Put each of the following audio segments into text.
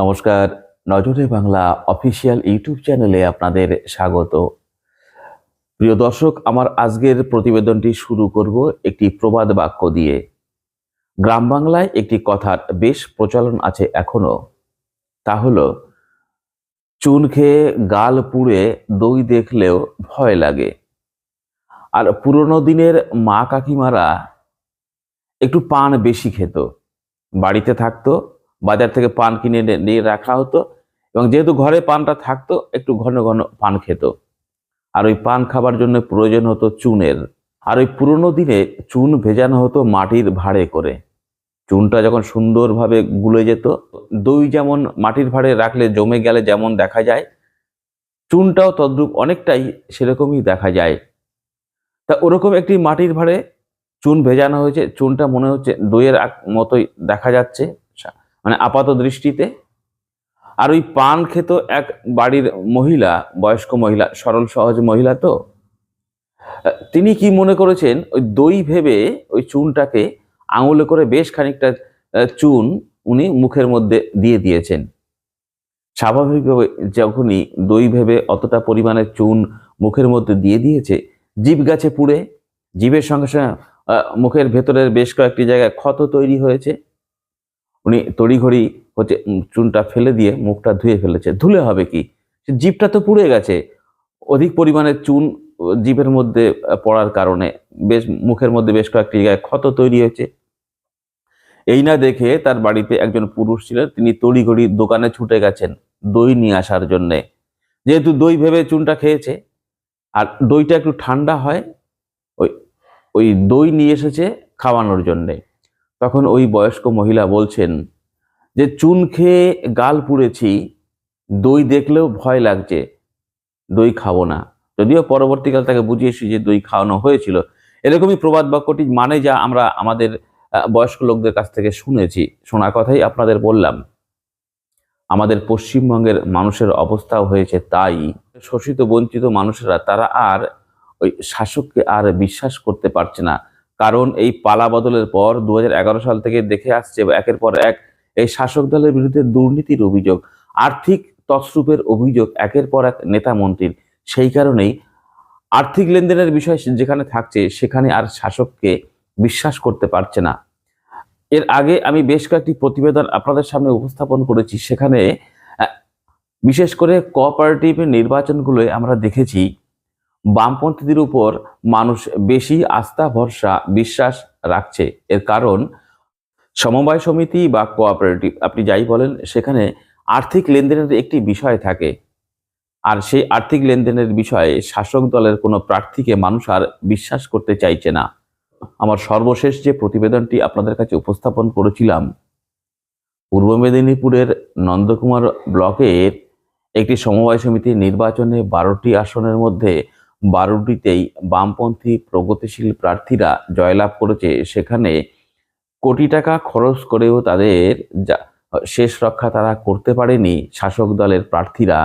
নমস্কার। নজরে Bangla official YouTube চ্যানেলে আপনাদের স্বাগত। প্রিয় দর্শক, আমার আজকের প্রতিবেদনটি শুরু করব একটি প্রবাদ বাক্য দিয়ে। গ্রাম বাংলায় একটি কথার বেশ প্রচলন আছে এখনও। তা হলো, চুন খেয়ে গাল পুড়ে দই দেখলেও ভয় লাগে। আর পুরনো দিনের মা কাকিমারা একটু পান বেশি খেত। বাড়িতে থাকতো বাজার থেকে পান কিনে নিয়ে রাখা হতো এবং যেহেতু ঘরে পানটা থাকতো, একটু ঘন ঘন পান খেত। আর ওই পান খাবার জন্য প্রয়োজন হতো চুনের। আর ওই পুরোনো দিনে চুন ভেজানো হতো মাটির ভাঁড়ে করে। চুনটা যখন সুন্দরভাবে গুলে যেত, দই যেমন মাটির ভাঁড়ে রাখলে জমে গেলে যেমন দেখা যায়, চুনটাও তদ্রূপ অনেকটাই সেরকমই দেখা যায়। তা ওরকম একটি মাটির ভাঁড়ে চুন ভেজানো হয়েছে, চুনটা মনে হচ্ছে দইয়ের মতোই দেখা যাচ্ছে। মানে আপাত দৃষ্টিতে। আর ওই পান খেত এক বাড়ির মহিলা, বয়স্ক মহিলা, সরল সহজ মহিলা তো। তিনি কি মনে করেছেন, ওই দই ভেবে ওই চুনটাকে আঙুলে করে বেশ খানিকটা চুন উনি মুখের মধ্যে দিয়ে দিয়েছেন। স্বাভাবিকভাবে যখনই দই ভেবে অতটা পরিমাণে চুন মুখের মধ্যে দিয়ে দিয়েছে জিভ গাছে পুড়ে জিভের সঙ্গে সঙ্গে মুখের ভেতরের বেশ কয়েকটি জায়গায় ক্ষত তৈরি হয়েছে। উনি তড়িঘড়ি হচ্ছে চুনটা ফেলে দিয়ে মুখটা ধুয়ে ফেলেছে। ধুলে হবে কি? সে জিভটা তো পুড়ে গেছে। অধিক পরিমাণে চুন জিভের মধ্যে পড়ার কারণে বেশ মুখের মধ্যে বেশ কয়েকটি জায়গায় ক্ষত তৈরি হয়েছে। এই না দেখে তার বাড়িতে একজন পুরুষ ছিলেন, তিনি তড়িঘড়ি দোকানে ছুটে গেছেন দই নিয়ে আসার জন্যে। যেহেতু দই ভেবে চুনটা খেয়েছে, আর দইটা একটু ঠান্ডা হয়, ওই ওই দই নিয়ে এসেছে খাওয়ানোর জন্যে। তখন ওই বয়স্ক মহিলা বলছেন যে, চুন খেয়ে গাল পুড়েছি, দই দেখলেও ভয় লাগছে, দই খাব না। যদিও পরবর্তীকাল তাকে বুঝিয়েছি যে, দই খাওয়ানো হয়েছিল। এরকমই প্রবাদ বাক্যটি মানে যা আমরা আমাদের বয়স্ক লোকদের কাছ থেকে শুনেছি। শোনা কথাই আপনাদের বললাম। আমাদের পশ্চিমবঙ্গের মানুষের অবস্থাও হয়েছে তাই। শোষিত, বঞ্চিত মানুষেরা, তারা আর ওই শাসককে আর বিশ্বাস করতে পারছে না। কারণ এই পালা বদলের পর দু হাজার এগারো সাল থেকে দেখে আসছে একের পর এক এই শাসক দলের বিরুদ্ধে দুর্নীতির অভিযোগ, আর্থিক তছরূপের অভিযোগ, একের পর এক নেতা মন্ত্রীর। সেই কারণেই আর্থিক লেনদেনের বিষয় যেখানে থাকছে সেখানে আর শাসককে বিশ্বাস করতে পারছে না। এর আগে আমি বেশ কয়েকটি প্রতিবেদন আপনাদের সামনে উপস্থাপন করেছি, সেখানে বিশেষ করে কোঅপারেটিভ নির্বাচনগুলোয় আমরা দেখেছি বামপন্থীদের উপর মানুষ বেশি আস্থা, ভরসা, বিশ্বাস রাখছে। এর কারণ, সমবায় সমিতি বা কোঅপারেটিভ, আপনি যাই বলেন, সেখানে আর্থিক লেনদেনের একটি বিষয় থাকে। আর সেই আর্থিক লেনদেনের বিষয়ে শাসক দলের কোনো প্রার্থীকে মানুষ আর বিশ্বাস করতে চাইছে না। আমার সর্বশেষ যে প্রতিবেদনটি আপনাদের কাছে উপস্থাপন করেছিলাম, পূর্ব মেদিনীপুরের নন্দকুমার ব্লকের একটি সমবায় সমিতির নির্বাচনে বারোটি আসনের মধ্যে বারোটিতেই বামপন্থী প্রগতিশীল প্রার্থীরা জয়লাভ করেছে। সেখানে কোটি টাকা খরচ করেও তাদের শেষ রক্ষা তারা করতে পারেনি। শাসক দলের প্রার্থীরা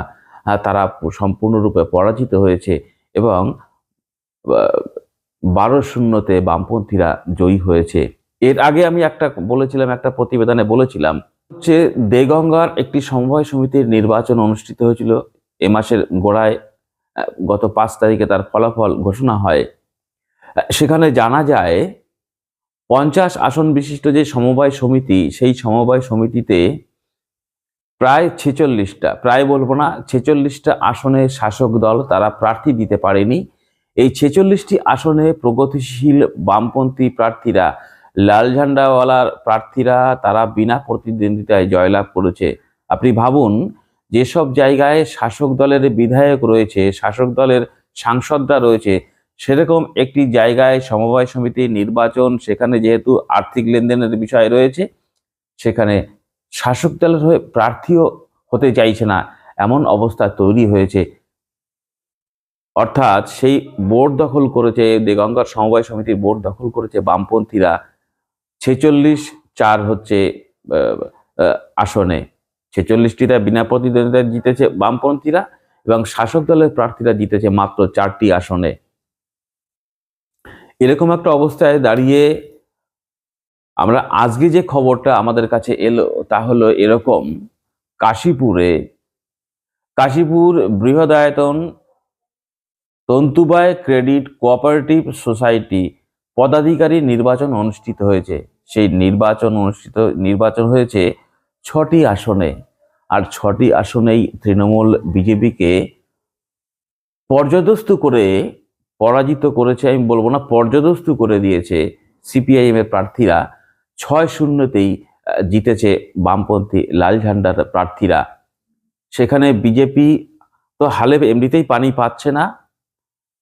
তারা সম্পূর্ণরূপে পরাজিত হয়েছে এবং বারো শূন্যতে বামপন্থীরা জয়ী হয়েছে। এর আগে আমি একটা বলেছিলাম, একটা প্রতিবেদনে বলেছিলাম হচ্ছে দেগঙ্গার একটি সমবায় সমিতির নির্বাচন অনুষ্ঠিত হয়েছিল এ মাসের গোড়ায়। গত পাঁচ তারিখে তার ফলাফল ঘোষণা হয়। সেখানে জানা যায়, পঞ্চাশ আসন বিশিষ্ট যে সমবায় সমিতি, সেই সমবায় সমিতিতে প্রায় ছেচল্লিশটা, প্রায় বলব না, ছেচল্লিশটা আসনে শাসক দল তারা প্রার্থী দিতে পারেনি। এই ছেচল্লিশটি আসনে প্রগতিশীল বামপন্থী প্রার্থীরা, লাল ঝান্ডাওয়ালার প্রার্থীরা তারা বিনা প্রতিদ্বন্দ্বিতায় জয়লাভ করেছে। আপনি ভাবুন যেসব জায়গায় শাসক দলের বিধায়ক রয়েছে, শাসক দলের সাংসদরা রয়েছে, সেরকম একটি জায়গায় সমবায় সমিতির নির্বাচন, সেখানে যেহেতু আর্থিক লেনদেনের বিষয় রয়েছে, সেখানে শাসক দলের হয়ে প্রার্থীও হতে চাইছে না। এমন অবস্থা তৈরি হয়েছে। অর্থাৎ সেই বোর্ড দখল করেছে, দেগঙ্গার সমবায় সমিতির বোর্ড দখল করেছে বামপন্থীরা। ছেচল্লিশ চার হচ্ছে আসনে। ছেচল্লিশটিটা বিনা প্রতিদ্বন্দ্বিতায় জিতেছে বামপন্থীরা এবং শাসক দলের প্রার্থীরা জিতেছে মাত্র চারটি আসনে। এরকম একটা অবস্থায় দাঁড়িয়ে আমরা আজকে যে খবরটা আমাদের কাছে এলো তা হলো এরকম, কাশীপুরে, কাশীপুর বৃহদায়তন তন্তুবায় ক্রেডিট কোঅপারেটিভ সোসাইটি পদাধিকারী নির্বাচন অনুষ্ঠিত হয়েছে। সেই নির্বাচন অনুষ্ঠিত, নির্বাচন হয়েছে ছটি আসনে, আর ছটি আসনেই তৃণমূল বিজেপিকে পর্যদস্তু করে পরাজিত করেছে, আমি বলব না পর্যদস্তু করে দিয়েছে সিপিআইএম এর প্রার্থীরা। ছয় শূন্যতেই জিতেছে বামপন্থী লাল ঝান্ডার প্রার্থীরা। সেখানে বিজেপি তো হালে এমনিতেই পানি পাচ্ছে না।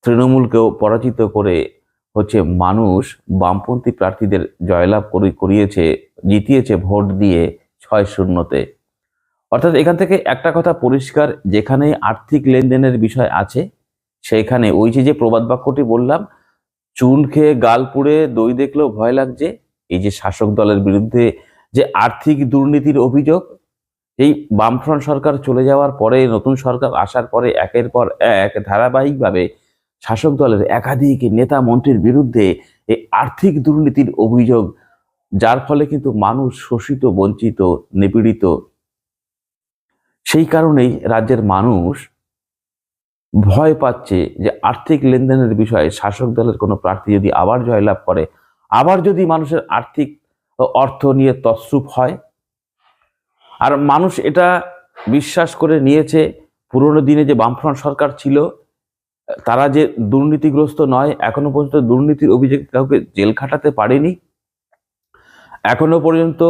তৃণমূলকেও পরাজিত করে হচ্ছে মানুষ বামপন্থী প্রার্থীদের জয়লাভ করি- করিয়েছে, জিতিয়েছে, ভোট দিয়ে ছয় শূন্যতে। অর্থাৎ এখান থেকে একটা কথা পরিষ্কার, যেখানে আর্থিক লেনদেনের বিষয় আছে সেখানে ওই যে যে প্রবাদ বাক্যটি বললাম, চুন খেয়ে গাল পুড়ে দই দেখলেও ভয় লাগছে, এই যে শাসক দলের বিরুদ্ধে যে আর্থিক দুর্নীতির অভিযোগ, এই বামফ্রন্ট সরকার চলে যাওয়ার পরে, নতুন সরকার আসার পরে, একের পর এক ধারাবাহিকভাবে শাসক দলের একাধিক নেতা মন্ত্রীর বিরুদ্ধে এই আর্থিক দুর্নীতির অভিযোগ যার ফলে কিন্তু মানুষ শোষিত, বঞ্চিত, নিপীড়িত। সেই কারণেই রাজ্যের মানুষ ভয় পাচ্ছে যে আর্থিক লেনদেনের বিষয়ে শাসক দলের কোনো প্রার্থী যদি আবার জয়লাভ করে, আবার যদি মানুষের আর্থিক অর্থ নিয়ে তসরূপ হয়। আর মানুষ এটা বিশ্বাস করে নিয়েছে, পুরনো দিনে যে বামফ্রন্ট সরকার ছিল, তারা যে দুর্নীতিগ্রস্ত নয়, এখনও পর্যন্ত দুর্নীতির অভিযোগ কাউকে জেল খাটাতে পারেনি। এখনও পর্যন্ত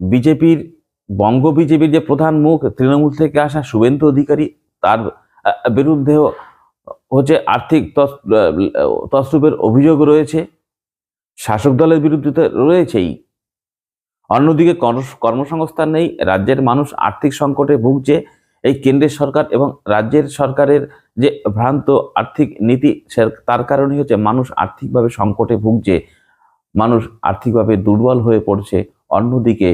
বিজেপির, বঙ্গ বিজেপির যে প্রধান মুখ তৃণমূল থেকে আসা শুভেন্দু অধিকারী, তার বিরুদ্ধেও হচ্ছে আর্থিক তসরূপের অভিযোগ রয়েছে। শাসক দলের বিরুদ্ধে রয়েছেই। অন্যদিকে কর্ম- কর্মসংস্থান নেই, রাজ্যের মানুষ আর্থিক সংকটে ভুগছে। এই কেন্দ্রের সরকার এবং রাজ্যের সরকারের যে ভ্রান্ত আর্থিক নীতি তার কারণেই হচ্ছে মানুষ আর্থিকভাবে সংকটে ভুগছে। মানুষ আর্থিকভাবে দুর্বল হয়ে পড়ছে। অন্যদিকে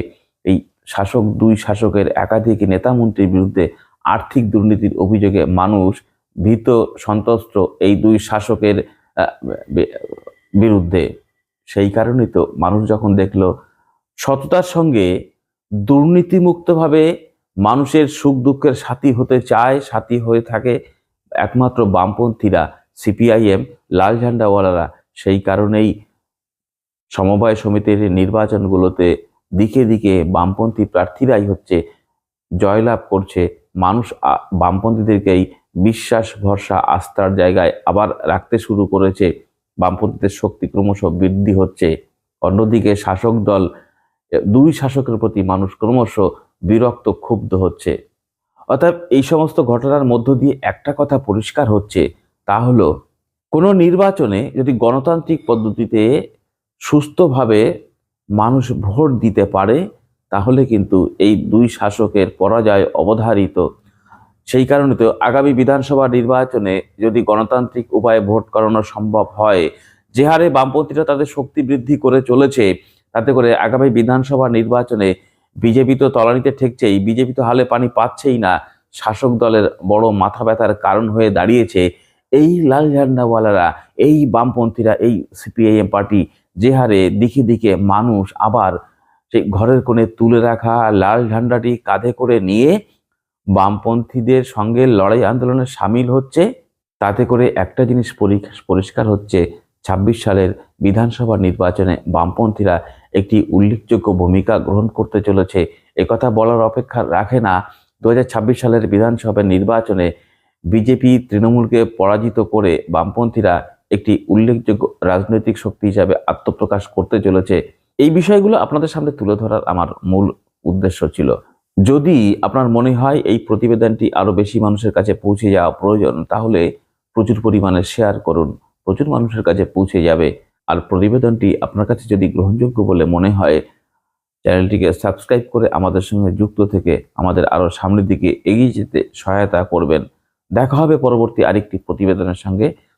এই শাসক, দুই শাসকের একাধিক নেতা মন্ত্রীর বিরুদ্ধে আর্থিক দুর্নীতির অভিযোগে মানুষ ভীত, সন্ত্রস্ত এই দুই শাসকের বিরুদ্ধে। সেই কারণেই তো মানুষ যখন দেখল, সততার সঙ্গে দুর্নীতিমুক্তভাবে মানুষের সুখ দুঃখের সাথী হতে চায়, সাথী হয়ে থাকে একমাত্র বামপন্থীরা, সিপিআইএম, লাল ঝান্ডাওয়ালারা। সেই কারণেই সমবায় সমিতির নির্বাচনগুলোতে দিকে দিকে বামপন্থী প্রার্থীরাই হচ্ছে জয়লাভ করছে। মানুষ বামপন্থীদেরকেই বিশ্বাস, ভরসা, আস্থার জায়গায় আবার রাখতে শুরু করেছে। বামপন্থীদের শক্তি ক্রমশ বৃদ্ধি হচ্ছে। অন্যদিকে শাসক দল দুই শাসকের প্রতি মানুষ ক্রমশ বিরক্ত, ক্ষুব্ধ হচ্ছে। অর্থাৎ এই সমস্ত ঘটনার মধ্য দিয়ে একটা কথা পরিষ্কার হচ্ছে, তা হলো কোনো নির্বাচনে যদি গণতান্ত্রিক পদ্ধতিতে সুস্থভাবে মানুষ ভোট দিতে পারে, তাহলে কিন্তু এই দুই শাসকের পরাজয় অবধারিত। সেই কারণে তো আগামী বিধানসভা নির্বাচনে যদি গণতান্ত্রিক উপায়ে ভোট করানো সম্ভব হয়, যে হারে বামপন্থীরা তাদের শক্তি বৃদ্ধি করে চলেছে, তাতে করে আগামী বিধানসভা নির্বাচনে বিজেপি তো তলানিতে ঠেকছেই, বিজেপি তো হালে পানি পাচ্ছেই না। শাসক দলের বড় মাথা ব্যথার কারণ হয়ে দাঁড়িয়েছে। এই লাল ঝান্ডাওয়ালারা, এই বামপন্থীরা, এই সিপিআইএম পার্টি যে হারে দিকে দিকে মানুষ আবার সেই ঘরের কোণে তুলে রাখা, লাল ঝান্ডাটি কাঁধে করে নিয়ে বামপন্থীদের সঙ্গে লড়াই আন্দোলনে সামিল হচ্ছে। তাতে করে একটা জিনিস পরিষ্কার হচ্ছে, ছাব্বিশ সালের বিধানসভা নির্বাচনে বামপন্থীরা একটি উল্লেখযোগ্য ভূমিকা গ্রহণ করতে চলেছে। একথা বলার অপেক্ষা রাখে না। দু হাজার ছাব্বিশ সালের বিধানসভা নির্বাচনে বিজেপি তৃণমূলকে পরাজিত করে বামপন্থীরা একটি উল্লেখযোগ্য রাজনৈতিক শক্তি হিসাবে আত্মপ্রকাশ করতে চলেছে। এই বিষয়গুলো আপনাদের সামনে তুলে ধরার আমার মূল উদ্দেশ্য ছিল। যদি আপনার মনে হয় এই প্রতিবেদনটি আরও বেশি মানুষের কাছে পৌঁছে যাওয়া প্রয়োজন, তাহলে প্রচুর পরিমাণে শেয়ার করুন, প্রচুর মানুষের কাছে পৌঁছে যাবে। আর প্রতিবেদনটি আপনার কাছে যদি গ্রহণযোগ্য বলে মনে হয়, চ্যানেলটিকে সাবস্ক্রাইব করে আমাদের সঙ্গে যুক্ত থেকে আমাদের আরও সামনের দিকে এগিয়ে যেতে সহায়তা করবেন। দেখা হবে পরবর্তী আরেকটি প্রতিবেদনের সঙ্গে।